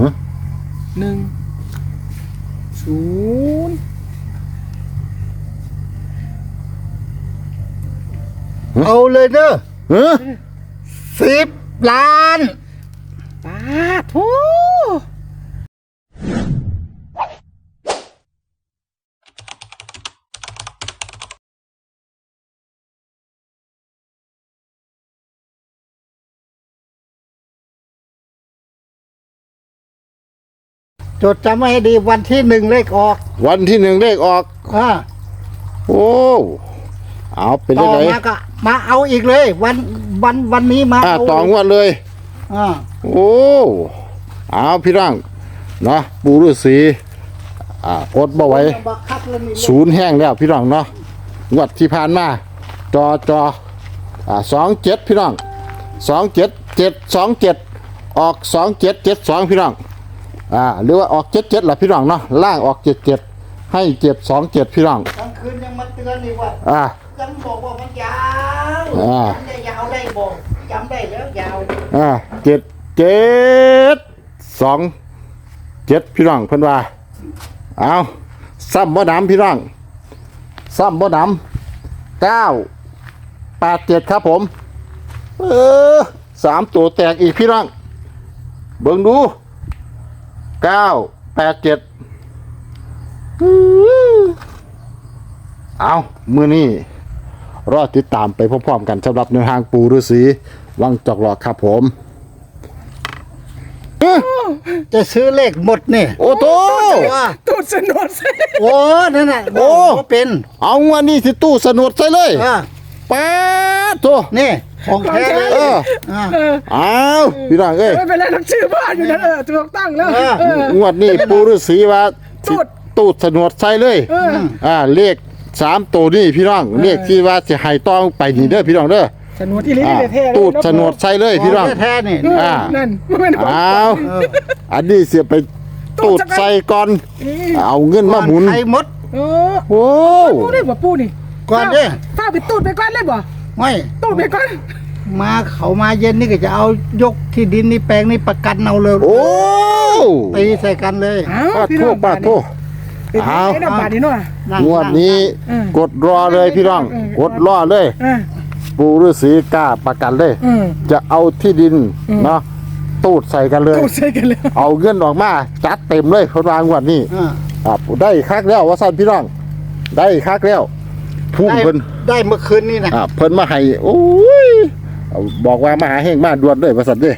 ฮะหนึ่งศูนย์เอาเลยเนอะเฮ้ยสิบล้านปาด จดจำไว้ให้ดีวันที่หนึ่งเลขออกวันที่หนึ่งเลขออกอ่าโอ้เอาเป็นต่ยัองไงมาก็มาเอาอีกเลย วันวันวันนี้มาอ่าเอาต่องวดเลย อ่าโอ้เอาพี่ร่างเนาะปูฤาษีอ่าอดบ่ไหว้บักคักแล้วนี่ศูนย์แห้งแล้วพี่น้องเนาะงวดที่ผ่านมาจอจออ่าสองเจ็ดพี่น้องสองเจ็ดเจ็ดสองเจ็ดออกสองเจ็ดเจ็ดสองพี่น้อง อ่าหรือว่าออกเจ็ดเจ็ดล่ะพี่น้องเนาะล่างออกเจ็ดเจ็ดให้เจ็ดสองเจ็ดพี่น้องกลางคืนยังมาเตือนอีกว่าอ่ายังบอกว่ามันยาวอ่าจำได้ยาวได้บอกจำได้แล้วยาวอ่าเจ็ดเจ็ดสองเจ็ดพี่น้องเพิ่นว่าเอาซ้ำบ่ดำพี่น้องซ้ำบ่ดำเก้าแปดเจ็ดครับผม เออสามตัวแตกอีกพี่น้องเบิ่งดู เก้าแปดเจ็ดเอามือนี้รอติดตามไปพร้อมๆกันสำหรับแนวทางปูฤาษีวังจอกหลอกครับผม จะซื้อเลขหมดนี่โอ้โต ว่าตูดสนุดโอ้นั่นน่ะโอ้ บ่เป็นเอาวันนี้ที่ตู้สนุดใส่เลยอ่า ป้าด โตนี่ของแท้เลยเอออ่าเออเอาพี่น้องเอ้ยไม่เป็นไรทั้งชื่อบ้านอยู่นั่นเออถูกตั้งแล้วเออ เอองวดนี้ปูฤาษีว่าสิตูด ตูดสนุดใส่เลยเออ อ่าเลขสามตัวนี่พี่น้องเลขที่ว่าจะให้ต้องไปนี่เด้อพี่น้องเด้อสนุดที่ลิ้นอ่าเลยเท่เลยตูดสนุดใส่เลยพี่น้อง ของแท้ๆนี่เอออ่า นั่นไม่เป็นไรเอาอันนี้เสียไปตูดใส่ก่อนเอาเงินมาหมุนไทยหมด เออโอ้ ปูได้บ่ปูนี่ก่อนดิฟ้าไปตูดไปก่อนเลยบ่ ไม่ตูดไปก่อนมาเขามาเย็นนี่ก็จะเอายกที่ดินนี่แปลงนี่ประกันเอาเลยโอ้ตีใส่กันเลยอ้าวปาดพี่โทน้องปาดโท เป็นไงนะบาทนี้เนาะนั่งวดนี้เออ กดรอเลยพี่น้องเออกดรอเลย เออ ปูฤาษีกล้าประกันเลยเออจะเอาที่ดินเนาะตูดใส่กันเลย ตูดใส่กันเลยเอาเงินออกมาจัดเต็มเลยคนวางวันนี้อ่า ครับได้คักแล้วว่าสั้นพี่น้อง ได้คักแล้ว พุ่งได้เพิ่นได้เมื่อคืนนี่นะ อ่าเพิ่นมาให้โอ้ยเอาบอกว่ามาหาแห้งมาด่วนเลยว่าสันเด้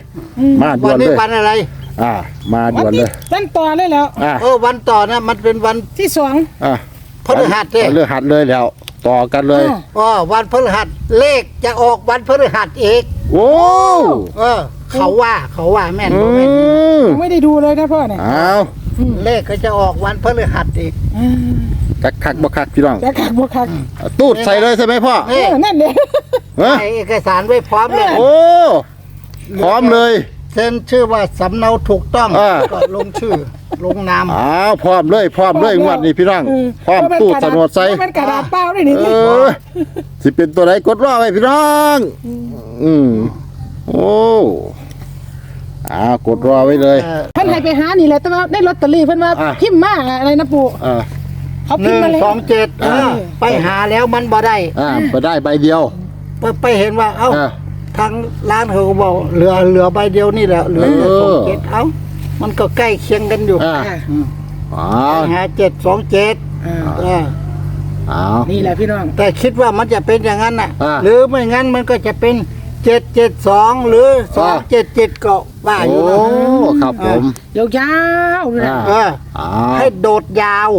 มาด่วัวนนนี้เลยวันอะไร อ่า มาด่วนเลยตั้นต่อเลยแล้ว อ่าเออวันต่อนะมันเป็นวันที่สอง อ่าพฤหัสเด้พฤหัสเลยแล้ว ต่อกันเลยอ๋ออ๋อวันพฤหัสเลขจะออกวันพฤหัสอีกโอ้เออ เขาว่าเขาว่าแม่นอืบ่แม่นม ผมไม่ได้ดูเลยนะพ่อเนี่ยอ้า วเลขก็จะออกวันพฤหัสอีกคักคักบ่คักพี่น้องจะขักบวคักตูดใส่เลยใช่ไหมพ่อเออนั่นเลยฮะใส่เอกสารไว้พร้อมเลย โอ้พร้อมเลย เซ็นชื่อว่าสำเนาถูกต้องอ่า ก็ลงชื่อ ลงนามอ้าวพร้อมเลยพร้อมเลยงวดนี้พี่น้องเออพร้อมตูดสนวดใส่ มันกระดาษเปล่าด้วยนี่เออสิเป็นตัวไหนกดรอไว้พี่น้อง อืม โอ้ อ้าวกดรอไว้เลยเออเพิ่นให้ไปหานี่แหละแต่ว่าได้ลอตเตอรี่เพิ่นว่าอะ พิมพ์มาอะไรนะปู่อ่าเขาหพิมนึ่พ์งมาเลยสองเจ็ดอ่าไปหาแล้วมันบ่ได้อ่าไปได้ใบเดียวไปไปเห็นว่าเอ้า อ่า ทางร้านเขาก็บอกเหลือเหลือใบเดียวนี่แหละเหลือเออ สองเจ็ดเอ้ามันก็ใกล้เคียงกันอยู่อ่าอะ อืมอ้าไปวหาเจ็ดสองเจ็ดอ่าเอออ้าวนี่แหละพี่น้องแต่คิดว่ามันจะเป็นอย่างนั้นน่ะ อ่า หรือไม่งั้นมันก็จะเป็น เจ็ดเจ็ดสองหรือสองเจ็ดเจ็ดก็ว่าอโอ้ยู่นะครับผมยาวๆเลยอ่าเอออ้าให้วโดดยาว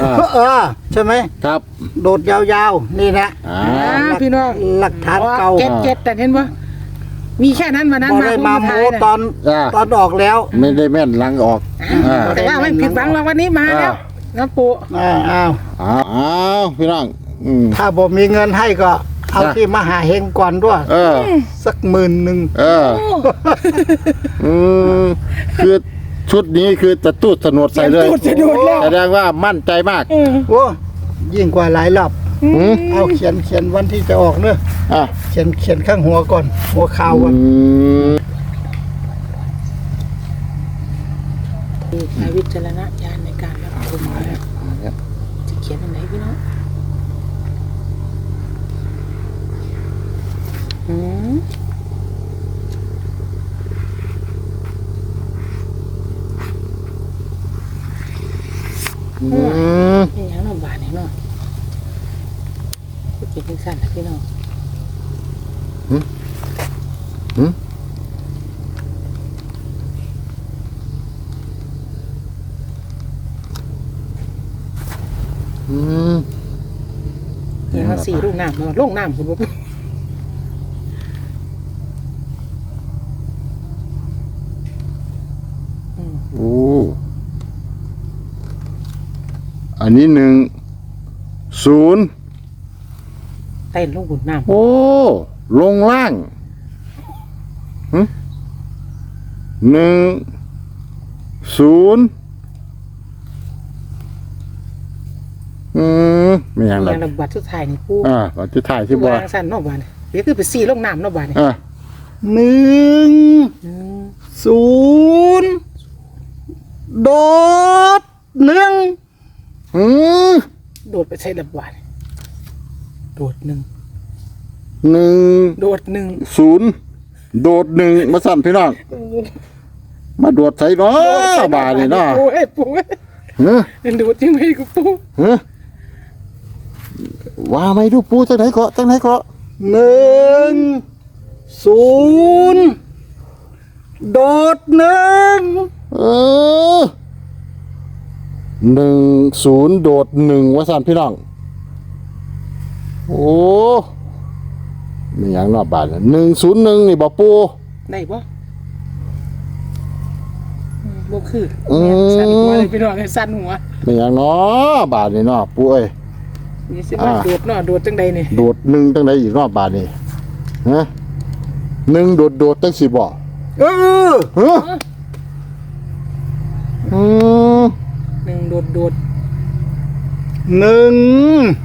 อ่า เออใช่ไหมครับโดดยาวๆนี่นะอ้าอ่าวพี่น้องหลักฐานเก่าเจ็ดเจ็ดแต่เห็นปะมีแค่นั้นวันนั้นพอมาได้มาโค้งสุดโม้ท้ายน่ะตอนอ่า ตอนออกแล้วไม่ได้แม่นลังออกอ่า แต่ว่าไม่ผิดหวังหรอกวันนี้มาแล้วอ่านะปู่อ้าวอ้าวอ้าวอ้าวพี่น้องอืมถ้าผมมีเงินให้ก็ เอาอะที่มหาเฮงก่อนด้วย เออ สักหมื่นหนึ่งเออ อืมคือชุดนี้คือจะตูดสนวดใส่เลยตูดจะโดดแล้ว แสดงว่ามั่นใจมากเออโอ้ยิ่งกว่าหลายรอบหืมเอาเขียนเขียนวันที่จะออกเนอะอะเขียนเขียนข้างหัวก่อน หัวข่าวก่อนอืม มีใช้วิจารณญาณในการรับชมนะ เนี่ย จะเขียนอันไหนพี่น้องอืม อืมนี่ยังลำบากนี่เนาะเขียนเป็นสั้นนะพี่น้องอืมนี่เขาสี่ลูกน้ำเนาะลงน้ำคุณบุ๊อืม โอ้ อันนี้หนึ่งศูนย์เต้นลงบุญน้ำโอ้ ลงล่างหึหนึ่งศูนย์อืมไม่ยังหรอกยังระบาดสุดท้ายนี่ปูอ่าเราจะถ่ายที่บัววางสั้นเนอกบ้านเดี๋ยวคือไปสี่ลงน้ำเนอกบ้านนี่อ่าหนึ่งอืมศูนย์โดดหนึ่ง อืมโดดไปใช้ระบาดโดดหนึ่งหนึ่งโดดหนึ่งศูนย์โดดหนึ่งมาสั่นพี่น้องมาโดดใส่เนาะบาทนี่เนาะปูเอ้ยปูเอ้ยเฮ้ยโดดยังไงกูปูเฮ้ยว่าไม่ดูปูจังไหนเกาะจังไหนเกาะหนึ่งศูนย์โดดหนึ่งเออ หนึ่งศูนย์โดดหนึ่งว่าสั่นพี่น้อง โอ้มีอย่างเนอกบาทหนึ่งศูนย์หนึ่งนี่บอกปูได้ปะบ่คืออืมสั่นหัวเลยพี่น้องให้สั่นหัวมีอย่างเนาะบาทนี่เนาะปูเอ้ยนี่สิว่าอ่าโดดเนาะโดดจังใดนี่โดดหนึ่งจังไหนอีกเนอกบาทนี่ฮะหนึ่งโดดโดดจังสิบอกเออฮะอืม หนึ่งโดดโดดหนึ่ง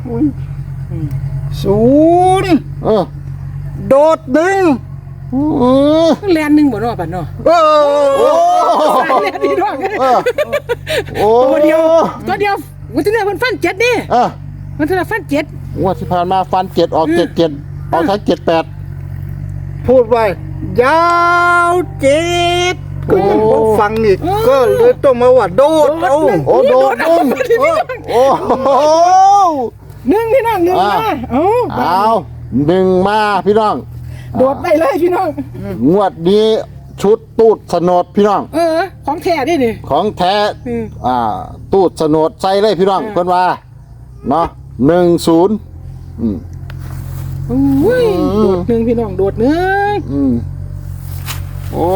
อืมศูนย์เออโดดหนึ่งเออแลนหนึ่งบ่เนาะบัดเนาะเออสายแลนพี่น้องเออโอ้ตัวเดียวตัวเดียววันที่แล้วมันฟันเจ็ดนี่อะมันที่แล้วฟันเจ็ดงวดที่ผ่านมาฟันเจ็ดออกเจ็ดเจ็ดออกทั้งเจ็ดแปดพูดไว้ยาวเจ็ด ก็ยังโอ้บ่ฟังอีกก็เลยต้องมาว่าโดดเอาโอ้โดดนุ่มโอ้โหหนึ่งพี่น้องหนึ่งอ่ามาเอ้าเอาหนึ่งมาพี่น้อง โดดไปเลยพี่น้อง งวดนี้ชุดตูดสนดพี่น้อง เออ ของแท้ดินี่ของแท้อืมอ่า ตูดสนดใส่เลยพี่น้องอ่าเพิ่นว่าเนาะหนึ่งศูนย์อืมอุ้ยโดดหนึ่งพี่น้องโดดหนึ่งอืมโอ้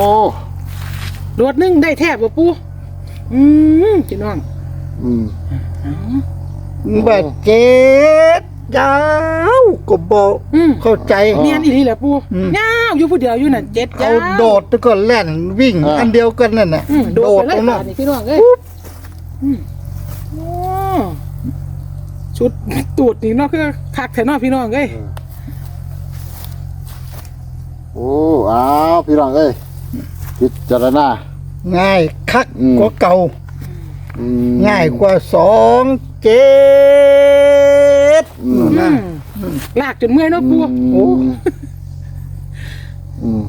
โดดหนึ่งได้แทบบ่ปูอืมพี่น้องอืมแบบเจ็ดยาวก็บอกอืมเข้าใจ เนียนอีหลีแหละปูอืม ยาวอยู่ผู้เดียวอยู่นั่นเจ็ดยาเอาวโดดแล้วก็แล่นวิ่งอันเดียวกันนั่นน่ะอืมโดดไปเลยตรงบานั้นดนี่พี่น้องเอ้ยอืมโอ้ชุดตูดนี่เนาะคือคักแท้เนาะพี่น้องเอ้ยโอ้อ้าวพี่น้องเอ้ย พิจารณา ง่ายคักอืม กว่าเก่า อืมง่ายกว่าสองเจ็ดอืมนะอืมลากจนเมื่อยเนาะปูโอ้อืม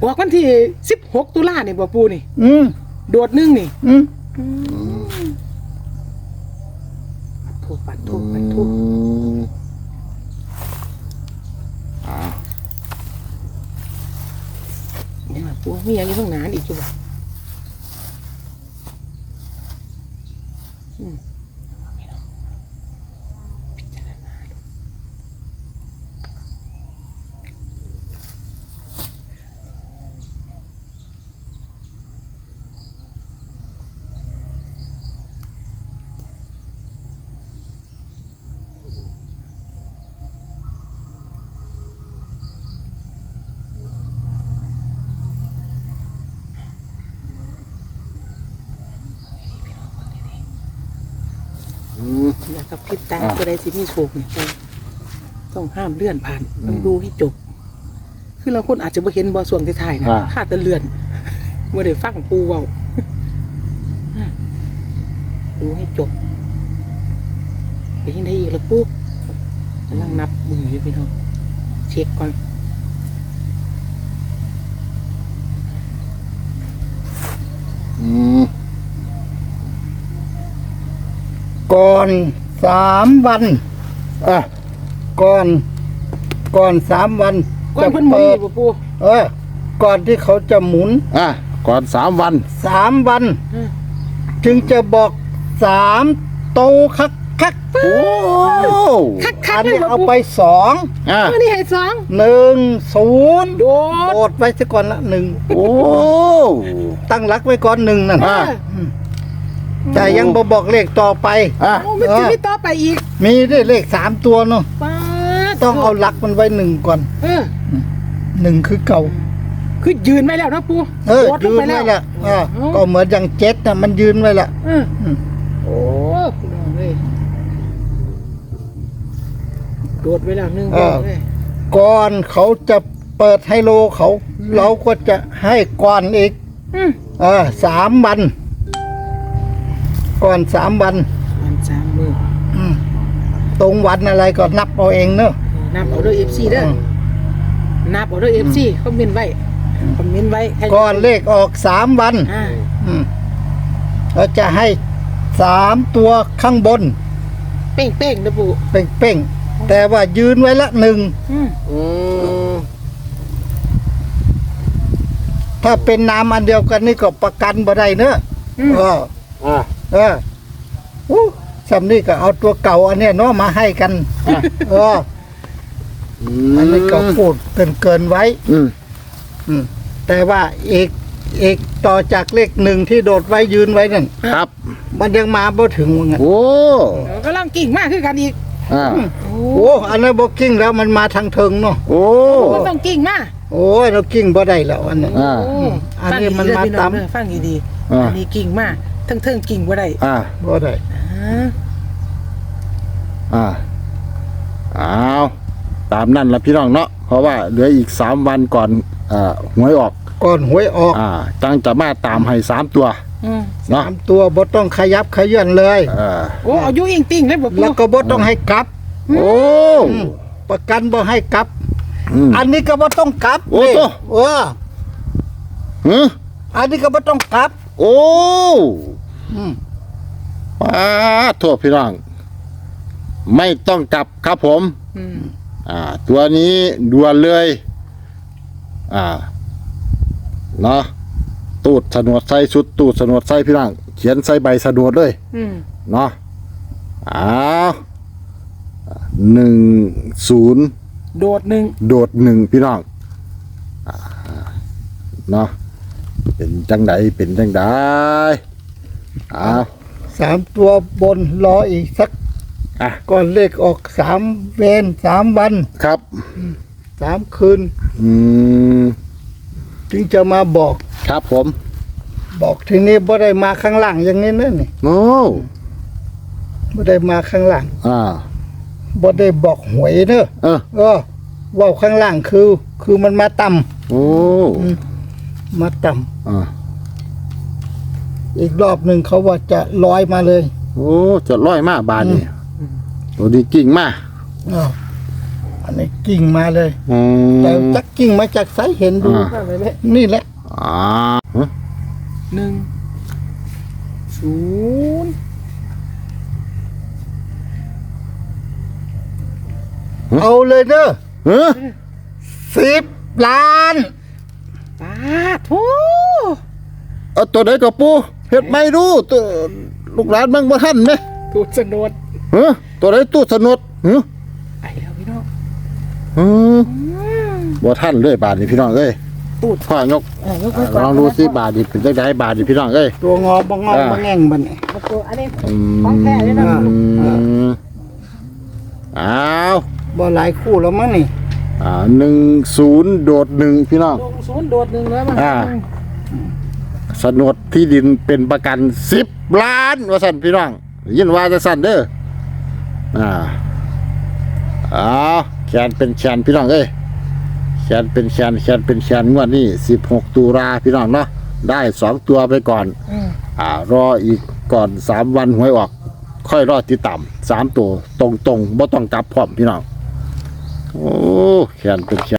บอกวันที่สิบหกตุลาเนี่ยบ่ปูนี่ อืมโดดหนึ่งนี่อืมถูกปัดถูกปัดถูกอื มเนี่ยปูมีอย่างนี้ต้องหนานอีกจุบ่อืมพิจารณาดูอยา กกับพริบตาตัวใดสิมีโชคเนี่ยต้องต้องห้ามเลื่อนผ่านต้องดูให้จบ คือเราคนอาจจะบ่เห็นบ่ส่วนท้ายๆนะอ่าค่าแต่เลื่อนบ่ได้ฟังปูเว้าดูให้จบไปยังได้อีกแล้วปุ๊บกำลังนับมืออยู่พี่น้องเช็คก่อน อืมก่อน สามวันอะก่อนก่อนสามวันก่อนจะเพิ่นหมุนเปิอดยู่บ่ปูเออ ก่อนที่เขาจะหมุนอะก่อนสามวันสามวันอืมจึงจะบอกสามโตคักคักโอ้คักคัอักนเลนี้ยบ่เอาปูไปสองอะอันนี้ให้สองหนึ่งศูนย์โดดโดดไว้ซะก่อนละหนึ่งโอ้ตั้งรักไว้ก่อนหนึ่งนั่นอะ แต่ยังบอบอกเลขต่อไปอะโอ้ไม่จะมีต่อไปอีกมีได้เลขสามตัวเนาะป้าดต้องเอาหลักมันไว้หนึ่งก่อนเออ หนึ่งคือเก่า คือยืนไว้แล้วนะปูเออโดดลยืงนไปไว้แล้ว ละเออเอ้าก็เหมือนอย่างเจ็ดนะมันยืนไว้ละเอออืมโอ้พี่น้องเอ้ยโดดไว้แล้วหนึ่งดอกเลยก่อนเขาจะเปิดไฮโลเขา เราก็จะให้ก่อนอีกอืมเออสามวัน ก่อนสามวัน วันสามมืออืมตรงวันอะไรก็นับเอาเองเนอะนับเอาด้วยเอฟซีเด้ออืมนับเอาด้วยเอฟซีคอมเมนต์ไว้คอมเมนต์ไว้ให้ก่อนเลขออกสามวัน อ่าอืมเราจะให้สามตัวข้างบน เป้งเป้งๆนะปูเป้งๆ แต่ว่ายืนไว้ละหนึ่ง อืมอืมถ้าเป็นนามอันเดียวกันนี่ก็ประกันบ่ได้เนอะอืมเอออะ เอออู้สำนี่ก็เอาตัวเก่าอันเนี้ยเนาะมาให้กันเอออันนี้ก็พูดเกินเกินๆไว้ อืมอืมแต่ว่าเอกเอกต่อจากเลขหนึ่งที่โดดไว้ยืนไว้นั่นครับ มันยังมาบ่ถึงว่างั้นโอ้เออกำลังกิ่งมากคือกันอีกอะโอ้โอ้อันนั้นบ่กิ้งแล้วมันมาทางเทิงเนาะโอ้ก็ต้องกิ่งมากโอ้ยเรากิ้งบ่ได้แล้วอันนั้นอ่าโอ้อันนี้มันมาฟังดีๆเด้อพี่น้องตามเด้อฟังดีๆอ่าอันนี้กิ่งมาก ทั้งเทิงกิ่งบ่ได้อะบ่ได้อ่าอะอ้าวตามนั่นละพี่น้องเนาะเพราะว่าเหลืออีกสามวันก่อนอ่าหวยออก ก่อนหวยออกอ่าจังจะมาตามให้สามตัว อืมเนาะสามตัวบ่ต้องขยับขยื่นเลย เออโอ้เอาอยุอิงติ่งเลยบ่ปูแล้วก็บ่ต้องให้กลับ โอ้อืมประกันบ่ให้กลับ อืม อันนี้ก็บ่ต้องกลับโอ้โตนี่เออหืออันนี้ก็บ่ต้องกลับ โอ้อืม ป้าดโทษพี่น้อง ไม่ต้องกลับครับผมอืมอ่า ตัวนี้ด่วนเลย อ่า เนาะตูดสนวดใส่ชุดตูดสนวดใส่พี่น้อง เขียนใส่ใบสนวดเลยอืมเนาะอ้าวหนึ่งศูนย์โดดหนึ่งโดดหนึ่งพี่น้องอ่าเนาะเป็นจังไดเป็นจังได อ้าวสามตัวบนรออีกสักอะก่อนเลขออกสามเวรสามวันครับ สามคืน อืมจึงจะมาบอกครับผมบอกทีนี้บ่ได้มาข้างล่างอย่างนี้นะนี่โอ้บ่ได้มาข้างล่างอ่าบ่ได้บอกหวยเนอะเออเออเว่าข้างล่างคือ คือมันมาต่ำโอ้มาต่ำอ่า อีกรอบหนึ่งเขาว่าจะลอยมาเลยโอ้จะร้อยมากบาทนี่ตัวนี้กิ่งมากอ้าวอันนี้กิ่งมาเลย อืมแต่จักกิ่งมาจากไสเห็นดูอ่าว่าไปเลยนี่แหละ อ่าฮะหนึ่งศูนย์เอาเลยเด้อเฮ้ยสิบล้าน ปาดโถเอาตัวไหนกับปู เฮ็ดไม่รู้ตัวลูกหลานเบิ่งบ่ทันไหมตูดสนดเฮ้ยตัวไหนตู้สนุดเฮ้ยไอ้แล้วพี่น้องเฮ้ยบ่ทันเลยบาทนี่พี่น้องเอ้ยตูดพ่อยกเออยกไว้ก่อนลองดูสิบาทนี่เป็นจังไดบาทนี่พี่น้องเอ้ยตัวงอบงออ่าบงแง่งบันนี่เอาตัวอันนี้อืมของแท้เลยนะอืมอ้าวบ่หลายคู่แล้วมั้งนี่อ่าหนึ่งศูนย์โดดหนึ่งพี่น้องลงศูนย์โดดหนึ่งแล้วมั้งอ่า สนดที่ดินเป็นประกันสิบล้าน ว่าสั่นพี่น้องยินว่าจะสั่นเด้ออ่าอ้าวแขนเป็นแขนพี่น้องเอ้ยแขนเป็นแขนแขนเป็นแขนงวดนี้สิบหกตุลาพี่น้องเนาะได้สองตัวไปก่อนอืมอ่ารออีกก่อนสามวันหวยออก ค่อยรอติดตามสามตัวตรงตรงๆบ่ต้องกลับพร้อมพี่น้องโอ้แขนเป็นแขน